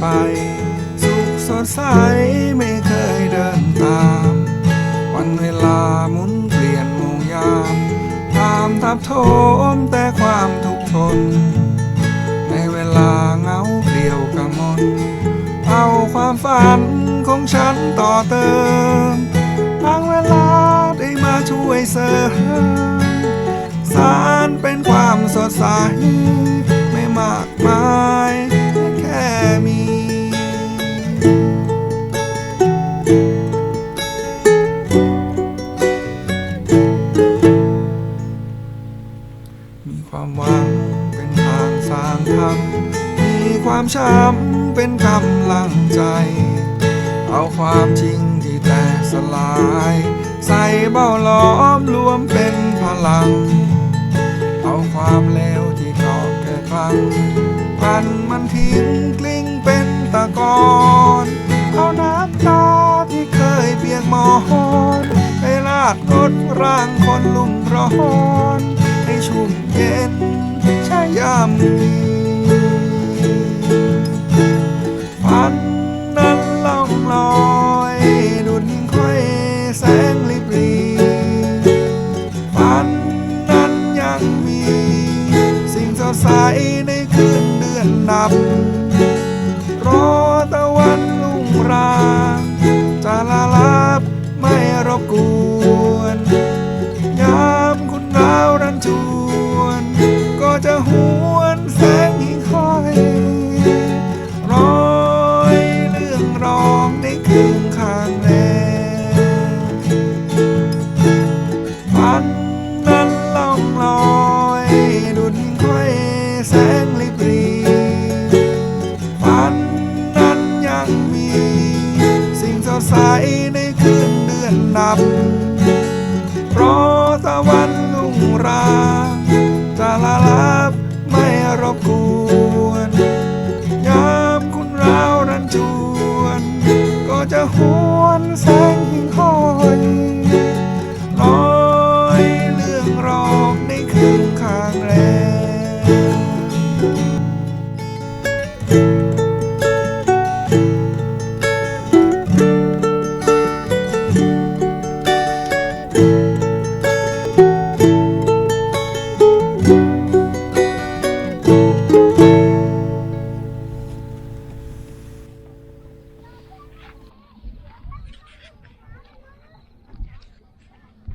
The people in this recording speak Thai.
ไป สุขสดใสไม่เคยเดินตาม วันเวลาหมุนเปลี่ยนโมงยามตามทับถมแต่ความทุกข์ทน ในเวลาเงาเปลี่ยวกระมนเอาความฝันของฉันต่อเติมบางเวลาได้มาช่วยเสริมสารเป็นความสดใสไม่มากมาย ความหวังเป็นทางสร้างธรรมมีความช้ำเป็นกำลังใจ เอาความจริงที่แตกสลาย ใส่เบ้าล้อมรวมเป็นพลัง เอาความเลวที่เกาะเกิดคลังพันมันทิ้งกลิ้งเป็นตะกอนเอาน้ำตาที่เคยเปียกหมอนไปลาดกดร่างคนลุ่มร้อน สิ่งสดใสในคืนเดือนดับ รอตะวันลุ่งรา ใสในคืนเดือนดับ เพราะตะวันลุ่งรา จะละลับไม่รบกวน ยามคุณราวนันจวน ก็จะหัว